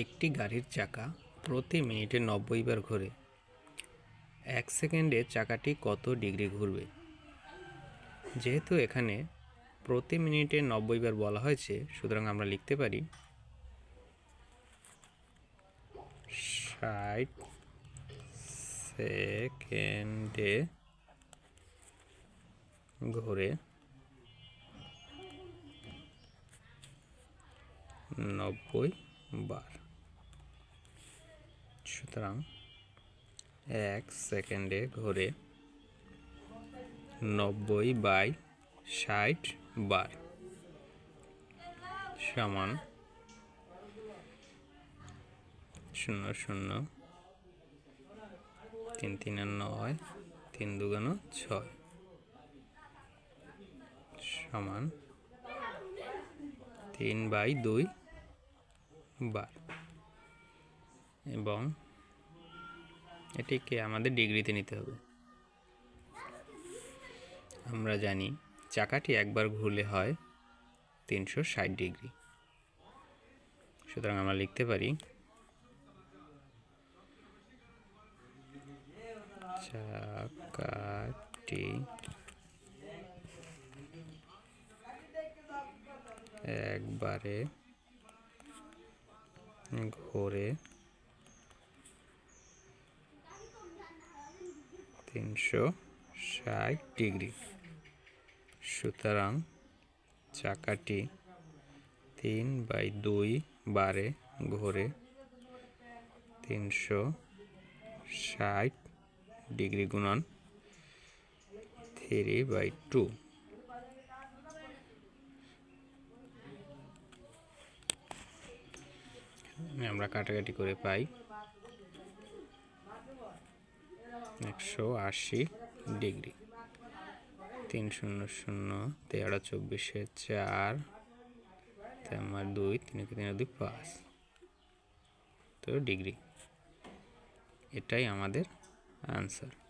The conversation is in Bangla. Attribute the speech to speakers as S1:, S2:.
S1: একটি গাড়ির চাকা প্রতি মিনিটে নব্বই বার ঘোরে। এক সেকেন্ডে চাকাটি কত ডিগ্রি ঘুরবে? যেহেতু এখানে প্রতি মিনিটে নব্বই বার বলা হয়েছে, সুতরাং আমরা লিখতে পারি ষাট সেকেন্ডে ঘোরে নব্বই বার। সুতরাং এক সেকেন্ডে ঘোরে নব্বই বাই ষাট বার সমান শূন্য শূন্য তিন তিন নয়, তিন দুগুণ ছয় সমান তিন বাই দুই বার। এবং এটিকে আমাদের ডিগ্রিতে নিতে হবে। আমরা জানি চাকাটি একবার ঘুরলে হয় তিনশো ষাট ডিগ্রি। সুতরাং আমরা লিখতে পারি চাকাটি একবারে ঘোরে তিনশো ষাট ডিগ্রি। সুতরাং চাকাটি তিন বাই দুই বারে ঘোরে তিনশো ষাট ডিগ্রি গুণন থ্রি বাই টু। আমরা কাটাকাটি করে পাই একশো আশি ডিগ্রি। তিন শূন্য শূন্য, তেরো, চব্বিশে চার আমার দুই, তিন তিন, দুই, পাঁচ। তো ডিগ্রি। এটাই আমাদের আনসার